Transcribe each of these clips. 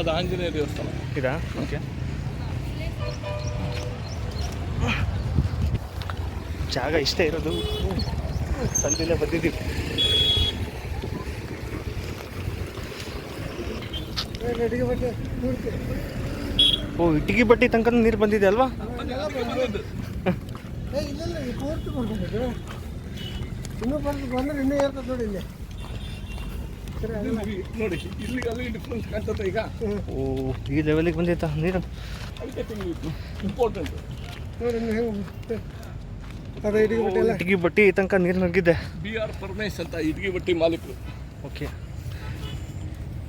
ಅದು ಆಂಜನೇಯ ದೇವಸ್ಥಾನ. ಇದಾ? ಓಕೆ. ಜಾಗ ಇಷ್ಟೇ ಇರೋದು. ಸಂಜೆ ಬಂದಿದ್ದೀವಿ. ಓ ಇಟ್ಟಿಗೆ ಬಟ್ಟಿ ತನಕ ನೀರು ಬಂದಿದೆ ಅಲ್ವಾ? ಇನ್ನೂ ಬಂದ್ರೆ ಇನ್ನೂ ಇರ್ತದೆ ನೋಡಿ ಇಲ್ಲಿ. ನೋಡಿ ಇಲ್ಲಿ ಅಲ್ಲಿ ಡಿಫ್ರೆನ್ಸ್ ಕಾಣ್ತದೆ ಈಗ. ಓ ಈ ಲೆವೆಲಿಗೆ ಬಂದೈತಾ ನೀರು? ಅದಕ್ಕೆ ತಿಳಿದಿತ್ತು ಇಂಪಾರ್ಟೆಂಟ್ ನೋಡಿ ಹೆಂಗೆ ಅದೇ ಇಟ್ಟಿಗೆ ಬಟ್ಟಿ ತನಕ ನೀರು ನುಗ್ಗಿದೆ. ಬಿ ಆರ್ ಪರಮೇಶ್ ಅಂತ ಇಟ್ಗಿ ಬಟ್ಟಿ ಮಾಲೀಕರು. ಓಕೆ.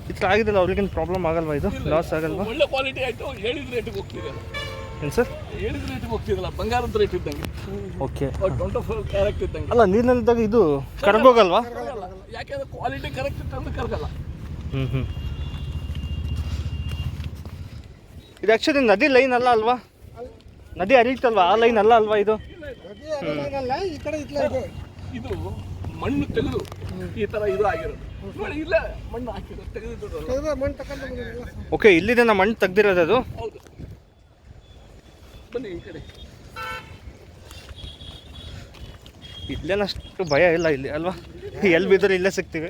ಈ ಥರ ಆಗಿದಲ್ಲ ಅವ್ರಿಗೇನು ಪ್ರಾಬ್ಲಮ್ ಆಗಲ್ವಾ ಇದು? ಲಾಸ್ ಆಗಲ್ವಾ? ಒಳ್ಳೆ ಕ್ವಾಲಿಟಿ ಆಯಿತು. ಹೇಳಿದ ರೇಟಿಗೆ ಹೋಗ್ತಿದೆ ಏನು ಸರ್? ಹೇಳಿದ ರೇಟಿಗೆ ಹೋಗ್ತಿದಲ್ಲ ಬಂಗಾರದ ರೇಟ್ ಇದ್ದಂಗೆ. ಓಕೆ. ಟ್ವೆಂಟಿ ಫೋರ್ ಕ್ಯಾರೆಕ್ಟ್ ಇದ್ದಂಗೆ. ಅಲ್ಲ ನೀರಿನಲ್ಲಿದ್ದಾಗ ಇದು ಕರ್ಗೋಗಲ್ವಾ ಯಾಕೆ ಯಾಕೆಂದ್ರೆ ಕ್ವಾಲಿಟಿ ಕರೆಕ್ಟ್ ಇತ್ತಂದ್ರೆ ಕರಗಲ್ಲ. ಹ್ಞೂ ಹ್ಞೂ ಇದು ಆ್ಯಕ್ಚುಲಿ ನದಿ ಲೈನ್ ಅಲ್ಲ ಅಲ್ವಾ? ನದಿ ಹರಿಯುತ್ತಲ್ವಾ? ಆ ಲೈನ್ ಅಲ್ಲ ಅಲ್ವಾ ಇದು? ನದಿ ಅಲ್ಲ ಈ ಕಡೆ ಇತ್ಲ ಇದೆ ಇದು ಮಣ್ಣು ತೆಗೆದು ಈ ತರ ಇದು ಆಗಿರೋದು ಇಲ್ಲ ಮಣ್ಣು ಹಾಕಿರೋದು ತೆಗೆದು ಓಕೆ ಇಲ್ಲಿದೆ ಮಣ್ಣು ತೆಗ್ದಿರೋದು ಅದು. ಹೌದು. ಬನ್ನಿ ಈ ಕಡೆ. ಇಲ್ಲೇನಷ್ಟು ಭಯ ಇಲ್ಲ ಇಲ್ಲಿ ಅಲ್ವಾ? ಎಲ್ಲಿ ಬಿದ್ದರೆ ಇಲ್ಲೇ ಸಿಗ್ತೀವಿ.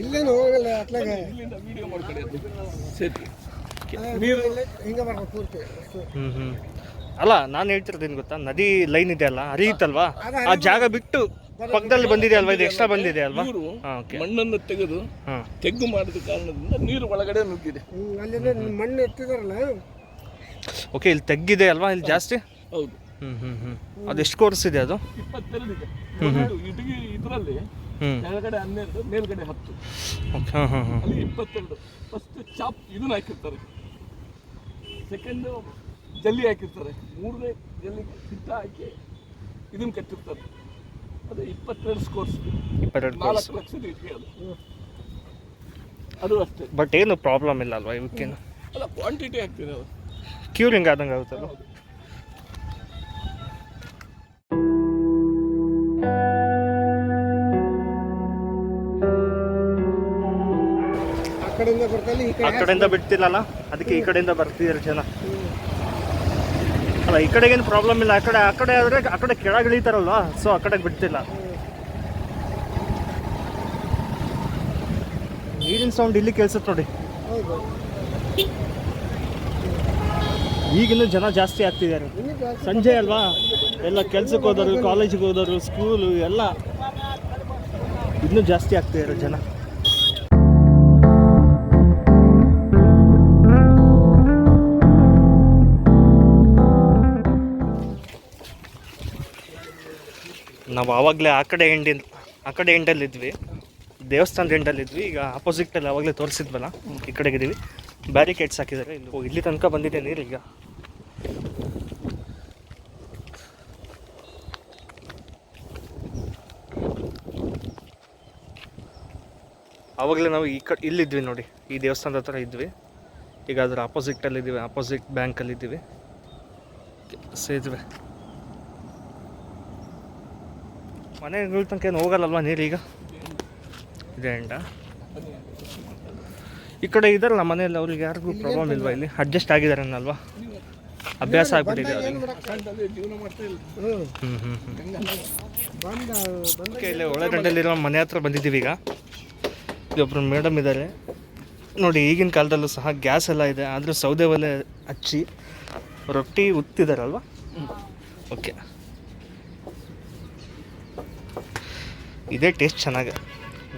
ಇಲ್ಲೇನು ಹೋಗಲ್ಲ ಇಲ್ಲಿಂದ ವಿಡಿಯೋ ಮಾಡ್ಕೊಳ್ಳಿ ನೀರು ಹಿಂಗೆ ಮಾಡ್ಬೇಕು ಪೂರ್ತಿ ಹ್ಞೂ ಹ್ಞೂ ಅಲ್ಲ ನಾನು ಹೇಳ್ತಿರೋದೇನು ಗೊತ್ತಾ? ನದಿ ಲೈನ್ ಇದೆ ಅಲ್ಲ ಹರಿಯುತ್ತಲ್ವಾ? ಆ ಜಾಗ ಬಿಟ್ಟು ಪಕ್ಕದಲ್ಲಿ ಬಂದಿದೆ ಅಲ್ವಾ? ಇದು ಎಕ್ಸ್ಟ್ರಾ ಬಂದಿದೆ ಅಲ್ವಾ? ಓಕೆ. ಮಣ್ಣನ್ನು ತೆಗೆದು ಹಾಂ. ತೆಗ್ಗು ಮಾಡಿದ ಕಾರಣದಿಂದ ನೀರು ಒಳಗಡೆ ನುಗ್ಗಿದೆ. ಮಣ್ಣು ಎತ್ತಿದಾರಲ್ಲ? ಓಕೆ ಇಲ್ಲಿ ತೆಗ್ಗಿದೆ ಅಲ್ವಾ? ಇಲ್ಲಿ ಜಾಸ್ತಿ? ಹೌದು. ಹ್ಞೂ ಹ್ಞೂ ಹ್ಞೂ ಅದು ಎಷ್ಟು ಕೋರ್ಸ್ ಇದೆ ಅದು? ಇಪ್ಪತ್ತೆರಡು ಇದೆ. ಒಂದು ಇಟಗಿ ಇದರಲ್ಲಿ ಕೆಳಗಡೆ ಹನ್ನೆರಡು ಮೇಲ್ಗಡೆ ಹತ್ತು. ಓಕೆ ಹಾಂ ಹಾಂ ಹಾಂ ಅಲ್ಲಿ ಇಪ್ಪತ್ತೆರಡು. ಫಸ್ಟ್ ಚಾಪ್ ಇದನ್ನ ಹಾಕಿರ್ತಾರೆ. ಸೆಕೆಂಡ್ ಜಲ್ಲಿ ಹಾಕಿರ್ತಾರೆ. ಮೂರನೇ ಜಲ್ಲಿ ಹಿಟ್ಟ ಹಾಕಿ ಇದನ್ನ ಕಟ್ಟಿರ್ತಾರೆ. ಅದು ಇಪ್ಪತ್ತೆರಡು ಸ್ಕೋರ್ಸ್ ಇಪ್ಪತ್ತೆರಡು ನಾಲ್ಕು ಲಕ್ಷ ಅದು. ಅದು ಅಷ್ಟೇ. ಬಟ್ ಏನು ಪ್ರಾಬ್ಲಮ್ ಇಲ್ಲ ಅಲ್ವಾ ಇವಕ್ಕೇನು? ಅಲ್ಲ ಕ್ವಾಂಟಿಟಿ ಆಗ್ತಿದೆ ಅದು. ಕ್ಯೂರಿಂಗ್ ಆದಂಗೆ ಆಗುತ್ತಲ್ಲ ಆ ಕಡೆಯಿಂದ ಬಿಡ್ತಿಲ್ಲಲ್ಲ? ಅದಕ್ಕೆ ಈ ಕಡೆಯಿಂದ ಬರ್ತಿದ್ದಾರೆ ಜನ. ಅಲ್ಲ, ಈ ಕಡೆಗೇನು ಪ್ರಾಬ್ಲಮ್ ಇಲ್ಲ. ಆ ಕಡೆ ಆ ಕಡೆ ಆದರೆ ಆ ಕಡೆ ಕೆಳಗೆ ಇಳಿತಾರಲ್ವ? ಸೊ ಆ ಕಡೆಗೆ ಬಿಡ್ತಿಲ್ಲ. ನೀರಿನ ಸೌಂಡ್ ಇಲ್ಲಿ ಕೇಳಿಸುತ್ತೆ ನೋಡಿ. ಈಗಿನ್ನೂ ಜನ ಜಾಸ್ತಿ ಆಗ್ತಿದ್ದಾರೆ. ಸಂಜೆ ಅಲ್ವಾ? ಎಲ್ಲ ಕೆಲ್ಸಕ್ಕೆ ಹೋದವರು ಕಾಲೇಜಿಗೆ ಹೋದವರು ಸ್ಕೂಲು ಎಲ್ಲ ಇನ್ನೂ ಜಾಸ್ತಿ ಆಗ್ತಿದ್ದಾರೆ ಜನ. ನಾವು ಆವಾಗಲೇ ಆ ಕಡೆ ಎಂಡಿನ ಆ ಕಡೆ ಎಂಡಲ್ಲಿದ್ವಿ ದೇವಸ್ಥಾನದ ಎಂಡಲ್ಲಿದ್ವಿ ಈಗ ಆಪೋಸಿಟಲ್ಲಿ ಆವಾಗಲೇ ತೋರಿಸಿದ್ವಲ್ಲ, ಈ ಕಡೆಗಿದ್ದೀವಿ ಬ್ಯಾರಿಕೇಡ್ಸ್ ಹಾಕಿದ್ದಾರೆ. ಇಲ್ಲಿ ಇಲ್ಲಿ ತನಕ ಬಂದಿದೆ ನೀರು ಈಗ. ಆವಾಗಲೇ ನಾವು ಈ ಕಡೆ ಇಲ್ಲಿದ್ವಿ ನೋಡಿ. ಈ ದೇವಸ್ಥಾನದ ಹತ್ರ ಇದ್ವಿ. ಈಗ ಅದರ ಅಪೋಸಿಟಲ್ಲಿದ್ದೀವಿ ಇದ್ದೀವಿ ಆಪೋಸಿಟ್ ಬ್ಯಾಂಕಲ್ಲಿ ಇದ್ದೀವಿ. ಸೇತುವೆ ಮನೆಗಳ ತನಕ ಏನು ಹೋಗಲ್ಲಲ್ವಾ ಈಗ? ಇದೆ ಎಂಡ ಈ ಕಡೆ ಇದಾರಲ್ಲ ಮನೆಯಲ್ಲಿ ಅವ್ರಿಗೆ ಯಾರಿಗೂ ಪ್ರಾಬ್ಲಮ್ ಇಲ್ವಾ ಇಲ್ಲಿ? ಅಡ್ಜಸ್ಟ್ ಆಗಿದ್ದಾರೆ ಅನ್ನಲ್ವಾ? ಅಭ್ಯಾಸ ಆಗ್ಬಿಟ್ಟಿದೆ ಇಲ್ಲ. ಒಳಗಂಡಲ್ಲಿರೋ ಮನೆ ಹತ್ರ ಬಂದಿದ್ದೀವಿ ಈಗ. ಇಲ್ಲೊಬ್ರು ಮೇಡಮ್ ಇದ್ದಾರೆ. ನೋಡಿ ಈಗಿನ ಕಾಲದಲ್ಲೂ ಸಹ ಗ್ಯಾಸ್ ಎಲ್ಲ ಇದೆ ಆದರೂ ಸೌದೆ ಒಲೆ ಹಚ್ಚಿ ರೊಟ್ಟಿ ಉತ್ತಿದಾರಲ್ವಾ? ಓಕೆ. ಇದೇ ಟೇಸ್ಟ್ ಚೆನ್ನಾಗಿ.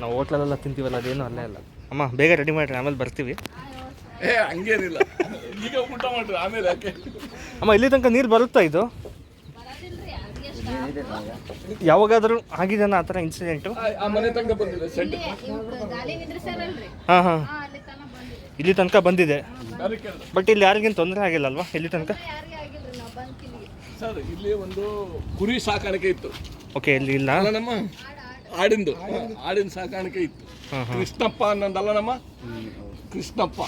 ನಾವು ಹೋಟ್ಲಲ್ಲೆಲ್ಲ ತಿಂತೀವಲ್ಲ ಅದೇನು ಅಲ್ಲೇ ಅಲ್ಲ ಅಮ್ಮ ಬೇಗ ರೆಡಿ ಮಾಡಿರಿ ಆಮೇಲೆ ಬರ್ತೀವಿ. ಏ ಹಂಗೇನಿಲ್ಲ. ಈಗ ಊಟ ಮಾಡ್ರಿ ಆಮೇಲೆ ಯಾಕೆ? ಅಮ್ಮ ಇಲ್ಲಿ ತನಕ ನೀರು ಬರುತ್ತಾ ಇದು? ಯಾವಾಗಾದರೂ ಆಗಿದೆನಾ ಆ ಥರ ಇನ್ಸಿಡೆಂಟು ಆ- ಮನೆ ತನಕ ಬಂದಿದೆ ಸೆಡ್ ಹಾಂ ಹಾಂ. ಇಲ್ಲಿ ತನಕ ಬಂದಿದೆ. ಬಟ್ ಇಲ್ಲಿ ಯಾರಿಗೇನು ತೊಂದರೆ ಆಗಿಲ್ಲ ಅಲ್ವಾ ಇಲ್ಲಿ ತನಕ? ಸರ್ ಇಲ್ಲಿ ಒಂದು ಕುರಿ ಸಾಕಾಣಿಕೆ ಇತ್ತು. ಓಕೆ ಇಲ್ಲಿ ಇಲ್ಲ. ಅಲ್ಲ ನಮ್ಮ ಆಡಿಂದು. ಆಡಿನ ಸಾಕಾಣಿಕೆ ಇತ್ತು. ಕೃಷ್ಣಪ್ಪ ಅನ್ನೋದಲ್ಲ ನಮ್ಮ ಕೃಷ್ಣಪ್ಪ.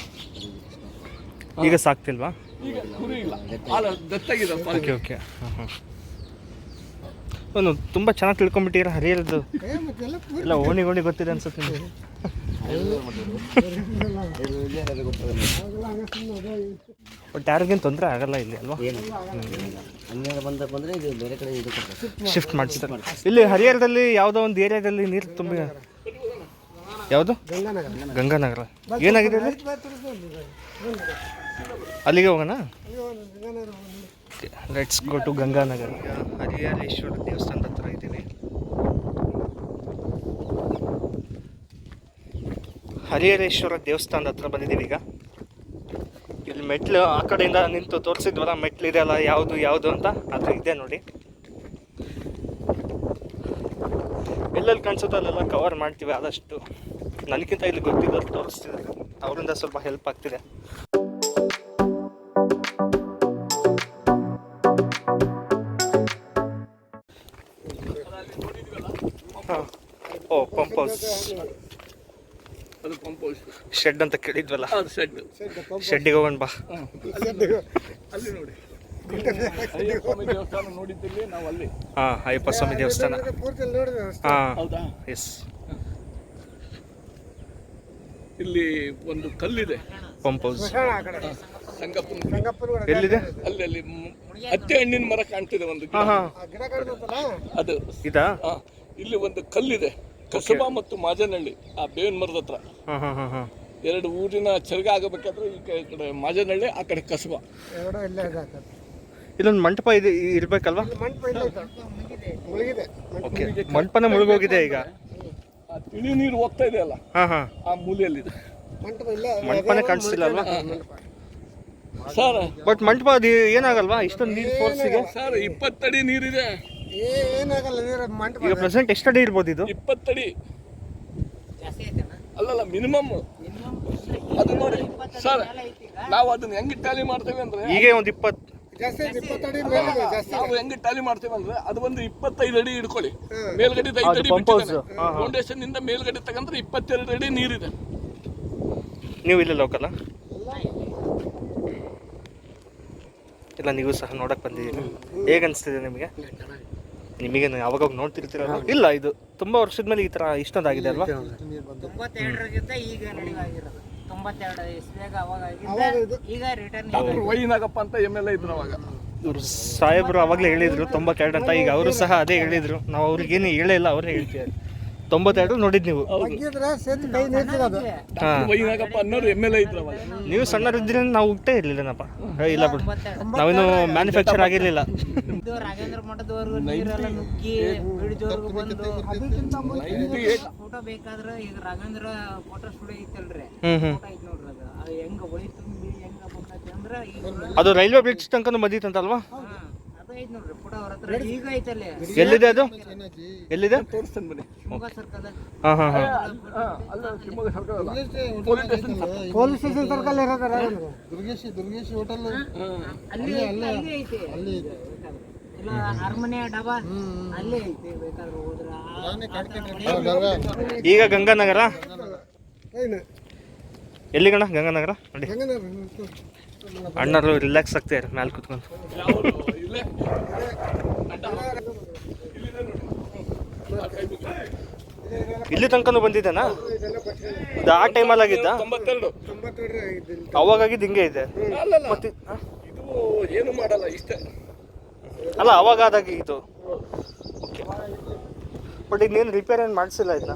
ಈಗ ಸಾಕ್ತಿಲ್ವಾ? ಈಗ ಕುರಿ ಇಲ್ಲ ಹಾಲು ದತ್ತಾಗಿದೆ ಓಕೆ ಓಕೆ. ಹಾಂ ಹಾಂ ಒಂದು ತುಂಬ ಚೆನ್ನಾಗಿ ತಿಳ್ಕೊಂಬಿಟ್ಟಿರ ಮತ್ತೆಲ್ಲ ಪೂರ್ತಿ ಎಲ್ಲ ಓಣಿ ಓಣಿ ಗೊತ್ತಿದೆ ಅನ್ಸುತ್ತೆ ನಿಮಗೆ. ಬಟ್ ಯಾರಿಗೇನು ತೊಂದರೆ ಆಗಲ್ಲ ಇಲ್ಲಿ ಅಲ್ವಾ? ಹನ್ನೆರಡು ಬಂದ ಬಂದರೆ ಇದು ಬೇರೆ ಕಡೆ ಇದು ಶಿಫ್ಟ್ ಮಾಡಿಸ್ತಾರೆ ಇಲ್ಲಿ ಹರಿಹರದಲ್ಲಿ ಯಾವುದೋ ಒಂದು ಏರಿಯಾದಲ್ಲಿ ನೀರು ತುಂಬ ಯಾವುದು? ಗಂಗಾನಗರ. ಗಂಗಾನಗರ. ಏನಾಗಿದೆ ಅಲ್ಲಿ ಅಲ್ಲಿಗೆ ಹೋಗೋಣ? Let's go to Ganganagara Harihareshwara ದೇವಸ್ಥಾನದ ಹತ್ರ ಇದ್ದೀನಿ ಹರಿಹರೇಶ್ವರ ದೇವಸ್ಥಾನದ ಹತ್ರ ಬಂದಿದ್ದೀವಿ ಈಗ. ಇಲ್ಲಿ ಮೆಟ್ಲು ಆ ಕಡೆಯಿಂದ ನಿಂತು ತೋರಿಸಿದ್ವಲ್ಲ ಮೆಟ್ಲು ಇದೆಯಲ್ಲ ಯಾವುದು ಯಾವುದು ಅಂತ? ಅದು ಇದೆ ನೋಡಿ. ಎಲ್ಲೆಲ್ಲಿ ಕಾಣಿಸುತ್ತೋ ಅಲ್ಲೆಲ್ಲ ಕವರ್ ಮಾಡ್ತೀವಿ ಆದಷ್ಟು. ನನಗಿಂತ ಇಲ್ಲಿ ಗೊತ್ತಿದ್ದವ್ರು ತೋರಿಸ್ತಿದ್ದಾರೆ. ಅವರಿಂದ ಸ್ವಲ್ಪ ಹೆಲ್ಪ್ ಆಗ್ತಿದೆ. ಹಾಂ. ಓ ಪಂಪ್ ಹೌಸ್ ಅದು ಪಂಪ್ ಹೌಸ್ ಶೆಡ್ ಅಂತ ಕೇಳಿದ್ವಲ್ಲ? ಅದು ಶೆಡ್ ಶೆಡ್ಡಿಗೆ ಹೋಗೋಣ ಬಾ. ಅಲ್ಲಿ ನೋಡಿ. ಅಯ್ಯಪ್ಪ ಸ್ವಾಮಿ ದೇವಸ್ಥಾನ ನೋಡಿದ್ದಲ್ಲಿ ನಾವು ಅಲ್ಲಿ. ಹಾಂ ಅಯ್ಯಪ್ಪ ಸ್ವಾಮಿ ದೇವಸ್ಥಾನ. ಹಾಂ. ಹೌದಾ? ಎಸ್ ಇಲ್ಲಿ ಒಂದು ಕಲ್ಲಿದೆ. ಪಂಪ್ ಹೌಸ್ ಸಂಗಪ್ಪನ ಎಲ್ಲಿದೆ? ಅಲ್ಲಿ ಅಲ್ಲಿ ಮ್- ಹತ್ತೆ ಹಣ್ಣಿನ ಮರ ಕಾಣ್ತಿದೆ ಒಂದು ಗಿಡ. ಅದು. ಇದಾ? ಆ, ಇಲ್ಲಿ ಒಂದು ಕಲ್ಲಿದೆ. ಕಸಬಾ ಮತ್ತು ಮಾಜನಹಳ್ಳಿ ಆ ಬೇವಿನ ಮರದ ಹತ್ರ. ಹಾಂ ಹಾಂ ಹಾಂ ಹಾಂ. ಎರಡು ಊರಿನ ಚರ್ಗ ಆಗಬೇಕಾದ್ರೆ ಈ ಕ- ಈ ಕಡೆ ಮಾಜನಹಳ್ಳಿ ಆ ಕಡೆ ಕಸಬಾ. ಎರಡೂ ಇಲ್ಲೊಂದು ಮಂಟಪ ಇದೆ ಇರ್ಬೇಕಲ್ವಾ? ಮಂಟಪ ಇಲ್ಲೇ ಇತ್ತು ಮುಳುಗಿದೆ. ಓಕೆ ಮಂಟಪನೇ ಮುಳುಗೋಗಿದೆ ಈಗ. ಆ ತಿಳಿ ನೀರು ಹೋಗ್ತಾ ಇದೆ ಅಲ್ಲ? ಹಾಂ ಹಾಂ. ಆ ಮೂಲೆಯಲ್ಲಿದೆ. ಮಂಟಪ ಇಲ್ಲ. ಮಂಟಪನೇ ಕಾಣಿಸ್ತಿಲ್ಲ ಅಲ್ವಾ? ಸರ್ ಬಟ್ ಮಂಟಪ ಅದು ಏನಾಗಲ್ವಾ? ಇಷ್ಟೊಂದು ನೀರು ಫೋರ್ಸಿಗೆ ಸರ್ ಇಪ್ಪತ್ತಡಿ ನೀರಿದೆ. ಏನಾಗಲ್ಲ ನೀರು ಮಂಟಪ ಈಗ ಪ್ರೆಸೆಂಟ್ ಎಷ್ಟು ಅಡಿ ಇರ್ಬೋದು ಇದು? ಇಪ್ಪತ್ತಡಿ ಅಲ್ಲಲ್ಲ ಮಿನಿಮಮ್ ಅದು ನೋಡಿ. ಸರ್ ನಾವು ಅದನ್ನ ಹೆಂಗೆ ಟ್ಯಾಲಿ ಮಾಡ್ತೇವೆ ಅಂದ್ರೆ ಹೀಗೆ ಒಂದು ಇಪ್ಪತ್ತು ನಾವು ಹೆಂಗೆ ಟ್ಯಾಲಿ ಮಾಡ್ತೇವೆ ಅಂದ್ರೆ ಅದು ಒಂದು ಇಪ್ಪತ್ತೈದು ಅಡಿ ಇಡ್ಕೊಳ್ಳಿ ಮೇಲ್ಗಡೆ ಐದು ಅಡಿ. ಫೌಂಡೇಶನ್ ಇಂದ ಮೇಲ್ಗಡೆ ತಗೊಂಡ್ರೆ ಇಪ್ಪತ್ತೆರಡು ಅಡಿ ನೀರಿದೆ. ನೀವು ಇಲ್ಲ ಲೋಕಲ್ಲ ಇಲ್ಲ ನೀವು ಸಹ ನೋಡಕ್ ಬಂದಿದ್ದೀರಿ? ಹೇಗೆ ಅನಿಸ್ತಿದೆ ನಿಮಗೆ? ನಿಮಗೆ ಯಾವಾಗ ನೋಡ್ತಿರ್ತೀರಲ್ಲ ಇಲ್ಲ ಇದು ತುಂಬಾ ವರ್ಷದ ಮೇಲೆ ಈ ತರ ಇಷ್ಟೊಂದಾಗಿದೆ ಅಲ್ವಾ? ತೊಂಬತ್ತೆರಡರಿಗಿಂತ ಈಗ ನಡೆಯುವಾಗಿರೋದು ತೊಂಬತ್ತೆರಡು ಇಸ್ವಿಯಾಗ ಅವಾಗ ಈಗ ರಿಟರ್ನ್ ಅಂತ ಎಂ ಎಲ್ ಎ ಇದ್ರು ಅವಾಗ. ಇವರು ಸಾಹೇಬರು ಅವಾಗಲೇ ಹೇಳಿದ್ರು ತೊಂಬತ್ತೆರಡು ಅಂತ ಈಗ ಅವರು ಸಹ ಅದೇ ಹೇಳಿದ್ರು. ನಾವು ಅವ್ರಿಗೇನು ಹೇಳೇ ಇಲ್ಲ ಅವರೇ ಹೇಳ್ತಿದ್ದಾರೆ. ತೊಂಬತ್ತೆರಡು ನೋಡಿದ್ ನೀವು. ಬಗ್ಗಿದ್ರೆ ಸೇರಿ ಕೈ ನಿಲ್ಸಿರೋದು ಡಾಕ್ಟರ್ ವೈ ನಾಗಪ್ಪ ಅನ್ನೋರು ಎಂ ಎಲ್ ಎ ಇದ್ರು ಅವಾಗ ನೀವು ಸಣ್ಣರಿದ್ರೆ ನಾವು ಹುಟ್ಟೇ ಇರ್ಲಿಲ್ಲನಪ್ಪ. ಏ, ಇಲ್ಲ ಬಿಡು. ನಾವಿನ್ನು ಮ್ಯಾನುಫ್ಯಾಕ್ಚರ್ ಆಗಿರ್ಲಿಲ್ಲ. ಇದು ರಾಘವೇಂದ್ರ ಮಠದವರೆಗೂ ನೀರೆಲ್ಲ ನುಗ್ಗಿ ಬಿಡಿದವ್ರಿಗೂ ಬಂದು ಫೋಟೋ ಬೇಕಾದ್ರೆ ಈಗ ರಾಘವೇಂದ್ರ ಫೋಟೋ ಸ್ಟುಡಿಯೋ ಐತಲ್ರಿ. ಹ್ಮ್ ಹ್ಮ್. ಫೋಟೋ ಐತಿ ನೋಡ್ರಿ ಅದು. ಅದು ಹೆಂಗ ಹೊಳಿ ತುಂಬಿ ಹೆಂಗ ಬಂದೈತಿ ಅಂದ್ರೆ ಈಗ ಅದು ರೈಲ್ವೆ ಬ್ರಿಡ್ಜ್ ತನಕ ಬಂದಿತ್ತಂತಲ್ವಾ? ಹಾ, ಎಲ್ಲಿದೆ ಅದು? ಎಲ್ಲಿದೆ? ತೋರಿಸ್ತೇನೆ ಬನ್ನಿ. ಹಾಂ ಹಾಂ. Police station police station circle Durgeshi Durgeshi hotel. ಅಲ್ಲಿ ಅಲ್ಲಿ ಐತೆ ಅಲ್ಲಿ ಇಲ್ಲ ಅರಮನೆ ಡಬಾ. ಅಲ್ಲೇ ಐತಿ ಬೇಕಾದ್ರೆ ಹೋದ್ರ. ಈಗ ಗಂಗಾನಗರ? ಏನು? ಎಲ್ಲಿ ಗಣ ಗಂಗಾನಗರ? ನೋಡಿ. ಗಂಗನಗರ ಅಣ್ಣರು ರಿಲ್ಯಾಕ್ಸ್ ಆಗ್ತಾರೆ ಮ್ಯಾಲ್ ಕುತ್ಕೊಂಡು? ಇಲ್ಲೇ ತನಕನೂ ಬಂದಿದ್ದಾನಾ ಇದು ಆ ಟೈಮಲ್ಲಿ ಆಗಿದ್ದ ಅವಾಗ ಆಗಿದ್ದು ಹಿಂಗೆ ಇದೆ ಮತ್ತೆ ಏನು ಮಾಡಲ್ಲ ಇಷ್ಟೇ ಅಲ್ಲ ಅವಾಗ ಆದಾಗ ಇದು ಬಟ್ ಇನ್ನೇನು ರಿಪೇರ್ ಏನು ಮಾಡಿಸಿಲ್ಲ ಇದನ್ನ